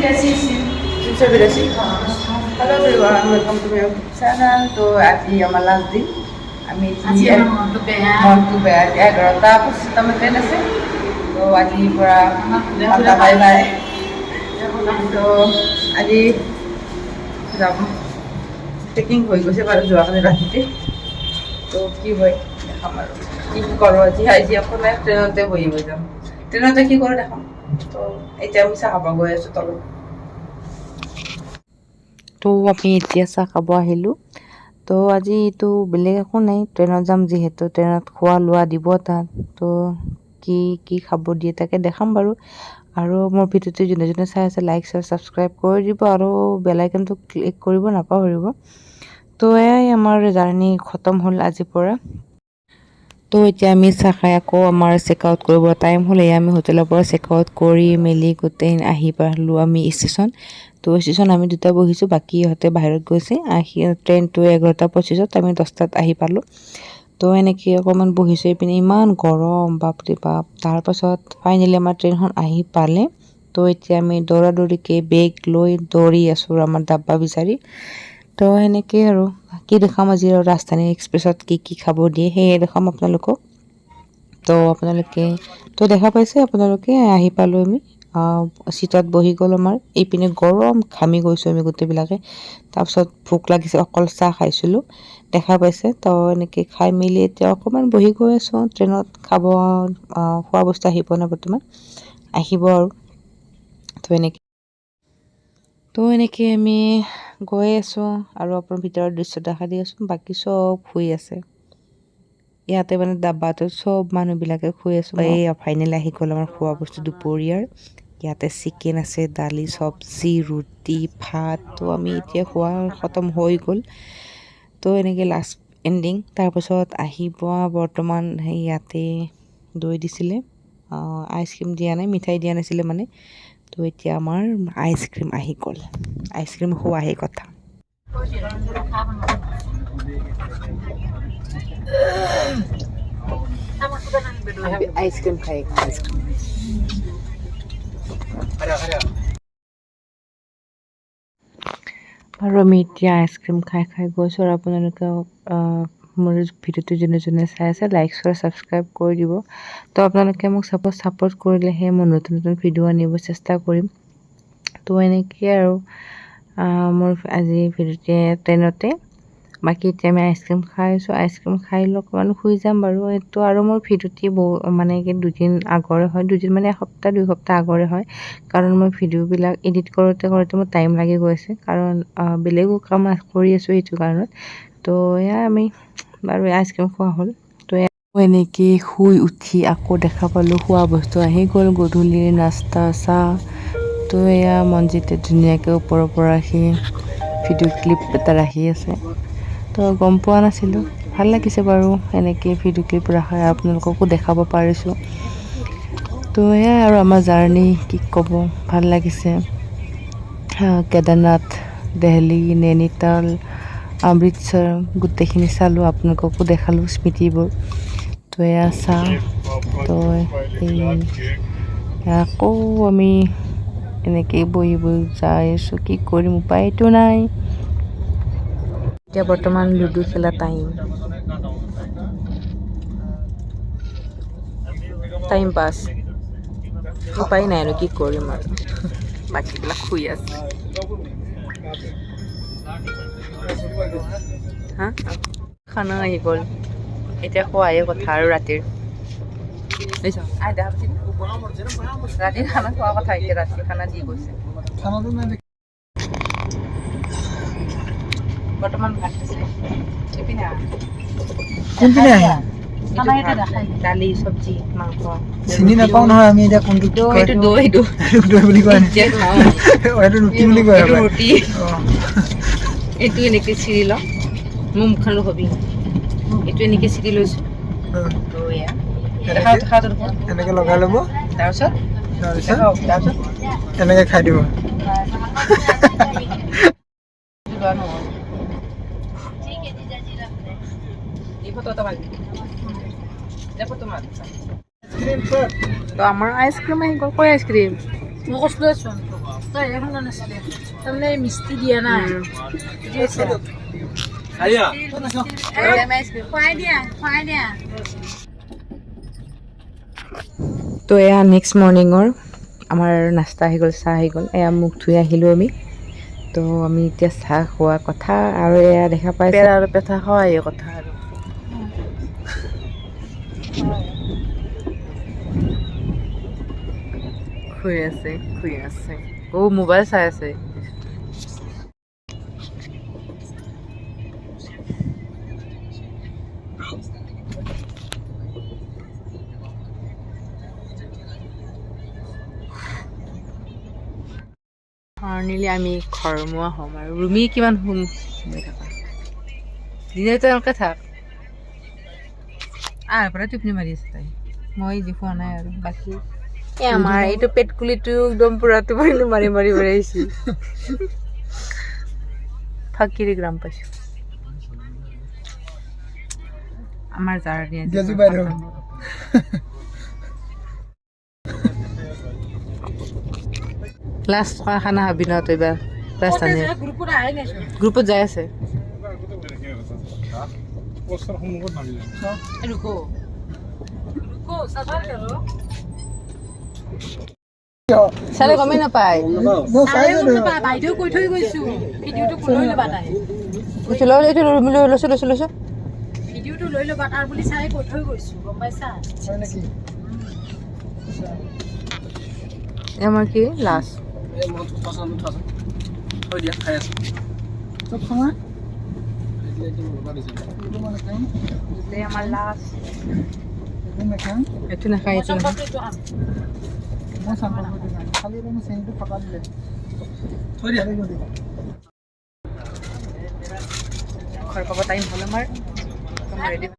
বিরাশি তিনশো বিরাশি হ্যালো এভরিওয়ান ওয়েলকাম তো আজি দিন আমি আজি আমাৰ মনটো বেয়া মনটো বেয়া এঘাৰটা পঁচিছত ট্ৰেইন আছে তো আজিৰ পৰা বাই বাই তো আজি যাম পেকিং হৈ গৈছে বাৰু যোৱাকালি ৰাতিতে তো কি হয় দেখাম আৰু কি কৰোঁ আজি আজি আপোনাৰ ট্ৰেইনতে বহি বহি যাম ট্ৰেইনতে কি কৰোঁ দেখাম তো আমি এতিয়া চাহ খাব আহিলোঁ তো আজি এইটো বেলেগ একো নাই ট্ৰেইনত যাম যিহেতু ট্ৰেইনত খোৱা লোৱা দিব তাত তো কি কি খাব দিয়ে তাকে দেখাম বাৰু আৰু মোৰ ভিডিঅ'টো যোনে যোনে চাই আছে লাইক শ্বেয়াৰ ছাবস্ক্ৰাইব কৰি দিব আৰু বেলাইকনটো ক্লিক কৰিব নাপাহৰিব তো এয়াই আমাৰ জাৰ্ণি খতম হ'ল আজিৰ পৰা তো এতিয়া আমি চাহ খাই আকৌ আমাৰ চেক আউট কৰিব টাইম হ'ল আমি হোটেলৰ পৰা চেক আউট কৰি মেলি গোটেই আহি পালোঁ আমি ষ্টেচন তো ষ্টেচন আমি দুটা বহিছোঁ বাকী ইহঁতে বাহিৰত গৈছে আহি ট্ৰেইনটো এঘাৰটা পঁচিছত আমি দহটাত আহি পালোঁ। তো এনেকৈ অকণমান বহিছোঁ এইপিনে ইমান গৰম বাপৰে বাপ। তাৰপাছত ফাইনেলি আমাৰ ট্ৰেইনখন আহি পালে। তো এতিয়া আমি দৌৰা দৌৰিকৈ বেগ লৈ দৌৰি আছোঁ আমাৰ ডাব্বা বিচাৰি। তো সেনেকৈ আৰু। কি দেখাম আজি আৰু ৰাজধানী এক্সপ্ৰেছত কি কি খাব দিয়ে সেয়ে দেখাম আপোনালোকক। তো আপোনালোকে তো দেখা পাইছে আপোনালোকে আহি পালোঁ আমি। আহ, চিটত বহি গ'ল আমাৰ। এইপিনে গৰম ঘামি গৈছোঁ আমি গোটেইবিলাকে। তাৰপিছত ভোক লাগিছে অকল চাহ খাইছিলোঁ। দেখা পাইছে তো এনেকৈ খাই মেলি এতিয়া অকণমান বহি গৈ আছোঁ। ট্ৰেইনত খাব আহ, খোৱা বস্তু আহিব নাই বৰ্তমান। আহিব আৰু। তো এনেকৈ তো এনেকৈ আমি গৈ আছোঁ আৰু আপোনাৰ ভিতৰৰ দৃশ্য দেখা দি আছোঁ বাকী চব শুই আছে। ইয়াতে মানে ডাব্বাটোত চব মানুহবিলাকে শুই আছোঁ। এই ফাইনেল আহি গ'ল আমাৰ খোৱা বস্তু দুপৰীয়াৰ। ইয়াতে চিকেন আছে দালি চব্জি ৰুটি ভাত তো আমি এতিয়া খোৱা খতম হৈ গ'ল। তো এনেকৈ লাষ্ট এণ্ডিং তাৰপাছত আহিব বৰ্তমান সেই ইয়াতে দৈ দিছিলে। আইচক্ৰীম দিয়া নাই মিঠাই দিয়া নাছিলে মানে। তো এতিয়া আমাৰ আইচক্ৰীম আহি গ'ল আইচক্ৰীম খোৱাহে কথা। আইচক্ৰীম খাই আইচক্ৰীম আৰু আমি এতিয়া আইচক্ৰীম খাই খাই গৈছোঁ আৰু আপোনালোকে মোৰ ভিডিঅ'টো যোনে যোনে চাই আছে লাইক শ্বেয়াৰ ছাবস্ক্ৰাইব কৰি দিব। তো আপোনালোকে মোক চাপ'জ ছাপোৰ্ট কৰিলেহে মই নতুন নতুন ভিডিঅ' আনিব চেষ্টা কৰিম। তো এনেকৈ আৰু মোৰ আজি ভিডিঅ'তে ট্ৰেইনতে। বাকী এতিয়া আমি আইচক্ৰীম খাই আছোঁ। আইচক্ৰীম খাই লৈ অকণমান শুই যাম বাৰু। এইটো আৰু মোৰ ভিডিঅ'টি বহু মানে কি দুদিন আগৰে হয়। দুদিন মানে এসপ্তাহ দুই সপ্তাহ আগৰে হয়। কাৰণ মই ভিডিঅ'বিলাক এডিট কৰোঁতে কৰোঁতে মোৰ টাইম লাগি গৈছে। কাৰণ আহ, বেলেগো কাম কৰি আছোঁ সেইটো কাৰণত। তো এয়া আমি বাৰু আইচক্ৰীম খোৱা হ'ল। তো এনেকৈ শুই উঠি আকৌ দেখা পালোঁ খোৱা বস্তু আহি গ'ল গধূলিৰ নাস্তা চাহ। তো এয়া মনজিতে ধুনীয়াকৈ ওপৰৰ পৰা ৰাখি ভিডিঅ' ক্লিপ এটা ৰাখি আছে। তো গম পোৱা নাছিলোঁ। ভাল লাগিছে বাৰু এনেকৈ ভিডিঅ' ক্লিপ ৰখা আপোনালোককো দেখাব পাৰিছোঁ। তো এয়াই আৰু আমাৰ জাৰ্ণি কি ক'ব ভাল লাগিছে। আহ, কেদাৰনাথ দেহলি নৈনিতাল অমৃতসৰ গোটেইখিনি চালোঁ আপোনালোককো দেখালোঁ স্মৃতিবোৰ তো এয়া চাহ তো আকৌ আমি এনেকেই বহি বহি যাই আছোঁ কি কৰিম উপায়তো নাই এতিয়া বৰ্তমান লুডু খেলা টাইম টাইম পাছ উপায় নাই আৰু কি কৰিম আৰু বাকীবিলাক শুই আছে হা খানা আহি গ'ল। এতিয়া খোৱাহে কথা আৰু ৰাতিৰ? ৰাতিৰ খানা খোৱা কথা এতিয়া ৰাতিৰ খানা দি গৈছে। বৰ্তমান ভাত এইপিনে কোনপিনে আহে? দালি চব্জি মাংস। চিনি নাপাওঁ নহয় আমি এতিয়া কোনটো দৈ এইটো দৈ বুলি কয় ৰুটি বুলি কয় ৰুটি। অ, এইটো এনেকৈ চিৰি লওঁ মোৰ মুখখন ৰখবি এইটো এনেকৈ চিৰি লৈছোঁ এনেকে লগাই ল'ব। তাৰপিছত? তাৰপিছত? এনেকে খাই দিব। তো আমাৰ আইচক্ৰীম আহি গ'ল কৈ আইচক্ৰীম মই কৈছিলোঁচোন তই এখন নাছিলে তাৰমানে মিস্ত্ৰী দিয়া নাই বুজি পাইছা? খুৱাই দিয়া দিয়া। তো এয়া নেক্সট মৰ্ণিঙৰ আমাৰ নাস্তা আহি গ'ল চাহ আহি গ'ল। এয়া মুখ ধুই আহিলোঁ আমি। তো আমি এতিয়া চাহ খোৱা কথা আৰু এয়া দেখা পাই আৰু পেঠা খোৱা এই কথা আৰু। শুই আছে শুই আছে। অ' মোবাইল চাই আছে ফাইনেলি আমি ঘৰমুৱা হ'ম আৰু ৰুমি কিমান শুম সোমাই থাকা। দিনে তেওঁলোকে থাক। আহাৰ পৰা টোপনি মাৰি আছে তাই। মই যি খোৱা নাই আৰু, বাকী এই আমাৰ এইটো পেটকুলিটো একদম পূৰা টোপনি মাৰি মাৰি মাৰি আহিছে। ফাকিৰি গ্ৰাম পাইছোঁ। জাৰ্ণি আজি গেজু বাইদেউ। খানা খাবি ন তই বা লাষ্ট আনি গ্ৰুপত আহে নাই গ্ৰুপত যাই আছে। ৰুকো। ৰুকো চাবা আৰু। চালে গমেই নাপায়। বাইদেউ কৈ থৈ গৈছো। ভিডিঅ'টো লৈ ল'বা তাই। লৈ এইটো লৈ- লৈ- লৈছোঁ লৈছোঁ লৈছোঁ। ভিডিঅ'টো লৈ ল'বা তাৰ বুলি চাই কৈ থৈ গৈছো গম পাইছা? আমাৰ কি? লাষ্ট নাখাম আমাৰ লাষ্ট এইটো নাখাম এইটো নাখায় এইটো নাখায় চম্পাটো খাম মই চাম্পাৰ কৰি দিম খালি তুমি চেনিটো পকা দিলে ঘৰ পাব টাইম হ'ল আমাৰ ৰেডি